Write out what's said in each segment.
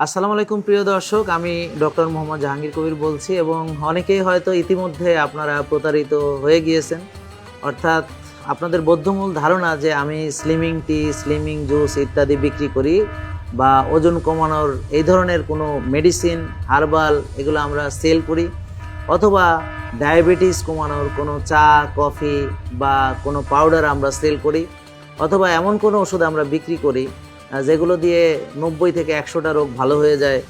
আসসালামু আলাইকুম, প্রিয় দর্শক। আমি ডক্টর মোহাম্মদ জাহাঙ্গীর কবির বলছি এবং অনেকেই হয়তো ইতিমধ্যে আপনারা প্রতারিত হয়ে গিয়েছেন। অর্থাৎ আপনাদের বদ্ধমূল ধারণা যে আমি স্লিমিং টি স্লিমিং জুস ইত্যাদি বিক্রি করি বা ওজন কমানোর এই ধরনের কোনো মেডিসিন হার্বাল এগুলো আমরা সেল করি অথবা ডায়াবেটিস কমানোর কোনো চা কফি বা কোনো পাউডার আমরা সেল করি অথবা এমন কোনো ওষুধ আমরা বিক্রি করি যেগুলো দিয়ে নব্বই থেকে একশোটা রোগ ভালো হয়ে যায়।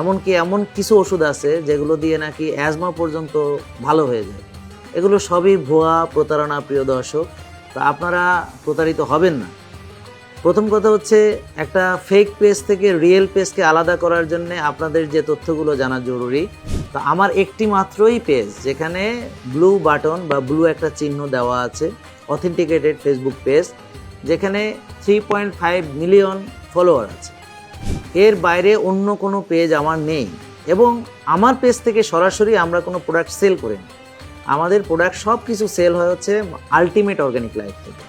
এমনকি এমন কিছু ওষুধ আছে যেগুলো দিয়ে নাকি অ্যাজমা পর্যন্ত ভালো হয়ে যায়। এগুলো সবই ভুয়া, প্রতারণা, প্রিয় দর্শক। তা আপনারা প্রতারিত হবেন না। প্রথম কথা হচ্ছে, একটা ফেক পেজ থেকে রিয়েল পেজকে আলাদা করার জন্য আপনাদের যে তথ্যগুলো জানা জরুরি। তো আমার একটি মাত্রই পেজ যেখানে ব্লু বাটন বা ব্লু একটা চিহ্ন দেওয়া আছে অথেন্টিকেটেড ফেসবুক পেজ যেখানে three point five million follower আছে। এর বাইরে অন্য কোনো পেজ আমার নেই এবং আমার পেজ থেকে সরাসরি আমরা কোনো প্রোডাক্ট সেল করি না। আমাদের প্রোডাক্ট সব কিছু সেল হয় হচ্ছে আলটিমেট অর্গানিক লাইফ থেকে।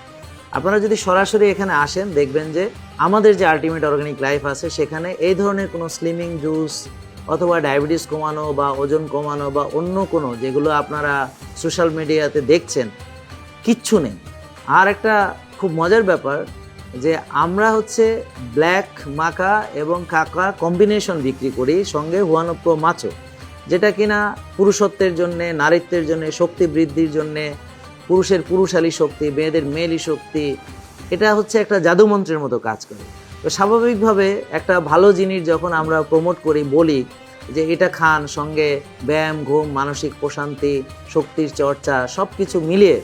আপনারা যদি সরাসরি এখানে আসেন, দেখবেন যে আমাদের যে আলটিমেট অর্গানিক লাইফ আছে, সেখানে এই ধরনের কোনো স্লিমিং জুস অথবা ডায়াবেটিস কমানো বা ওজন কমানো বা অন্য কোনো যেগুলো আপনারা সোশ্যাল মিডিয়াতে দেখছেন, কিচ্ছু নেই। আর একটা খুব মজার ব্যাপার যে আমরা হচ্ছে ব্ল্যাক মাকা এবং কাকা কম্বিনেশন বিক্রি করি সঙ্গে হুয়ানপ্র মাছও যেটা কিনা পুরুষত্বের জন্যে, নারীত্বের জন্যে, শক্তি বৃদ্ধির জন্যে, পুরুষের পুরুষালী শক্তি, মেয়েদের মেয়েলি শক্তি, এটা হচ্ছে একটা জাদুমন্ত্রের মতো কাজ করে। তো স্বাভাবিকভাবে একটা ভালো জিনিস যখন আমরা প্রমোট করি, বলি যে এটা খান, সঙ্গে ব্যায়াম, ঘুম, মানসিক প্রশান্তি, শক্তির চর্চা সব কিছু মিলিয়ে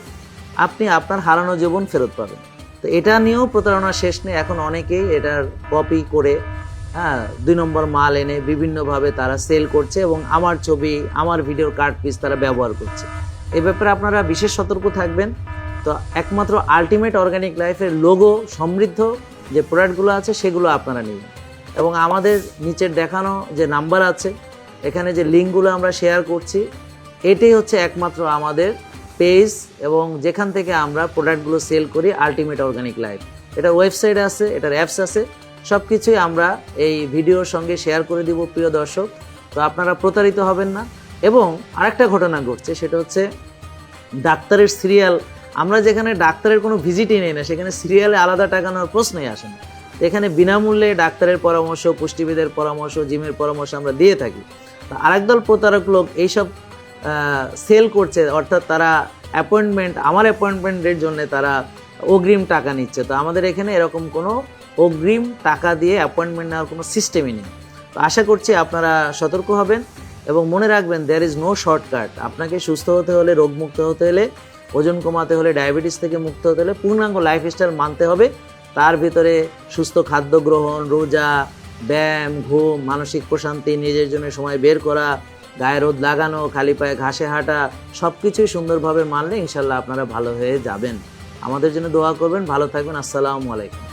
আপনি আপনার হারানো জীবন ফেরত পাবেন। তো এটা নিয়েও প্রতারণা শেষ নেই। এখন অনেকেই এটার কপি করে হ্যাঁ দুই নম্বর মাল এনে বিভিন্নভাবে তারা সেল করছে এবং আমার ছবি, আমার ভিডিওর কার্ড পিস তারা ব্যবহার করছে। এ ব্যাপারে আপনারা বিশেষ সতর্ক থাকবেন। তো একমাত্র আলটিমেট অর্গানিক লাইফের লোগো সমৃদ্ধ যে প্রোডাক্টগুলো আছে সেগুলো আপনারা নেবেন। এবং আমাদের নিচের দেখানো যে নাম্বার আছে, এখানে যে লিঙ্কগুলো আমরা শেয়ার করছি, এটাই হচ্ছে একমাত্র আমাদের পেজ এবং যেখান থেকে আমরা প্রোডাক্টগুলো সেল করি আলটিমেট অর্গানিক লাইফ এটার ওয়েবসাইট আছে, এটার অ্যাপস আছে। সব কিছুই আমরা এই ভিডিওর সঙ্গে শেয়ার করে দিব, প্রিয় দর্শক। তো আপনারা প্রতারিত হবেন না। এবং আরেকটা ঘটনা ঘটছে, সেটা হচ্ছে ডাক্তারের সিরিয়াল আমরা যেখানে ডাক্তারের কোনো ভিজিটই নেই না, সেখানে সিরিয়ালে আলাদা টাকা নেওয়ার প্রশ্নই আসে না। এখানে বিনামূল্যে ডাক্তারের পরামর্শ, পুষ্টিবিদের পরামর্শ, জিমের পরামর্শ আমরা দিয়ে থাকি। তো আরেক দল প্রতারক লোক, এইসব সেল করছে, অর্থাৎ তারা অ্যাপয়েন্টমেন্ট আমার অ্যাপয়েন্টমেন্টের জন্য তারা অগ্রিম টাকা নিচ্ছে। তো আমাদের এখানে এরকম কোনো অগ্রিম টাকা দিয়ে অ্যাপয়েন্টমেন্ট নেওয়ার কোনো সিস্টেমই নেই। তো আশা করছি আপনারা সতর্ক হবেন এবং মনে রাখবেন দেয়ার ইজ নো শর্টকাট আপনাকে সুস্থ হতে হলে, রোগমুক্ত হতে হলে, ওজন কমাতে হলে ডায়াবেটিস থেকে মুক্ত হতে হলে পূর্ণাঙ্গ লাইফস্টাইল মানতে হবে। তার ভিতরে সুস্থ খাদ্য গ্রহণ, রোজা, ব্যায়াম, ঘুম, মানসিক প্রশান্তি, নিজের জন্য সময় বের করা গায়ে রোদ লাগানো, খালি পায়ে ঘাসে হাঁটা সব কিছুই সুন্দরভাবে মানলে ইনশাল্লাহ আপনারা ভালো হয়ে যাবেন। আমাদের জন্য দোয়া করবেন, ভালো থাকবেন, আসসালামু আলাইকুম।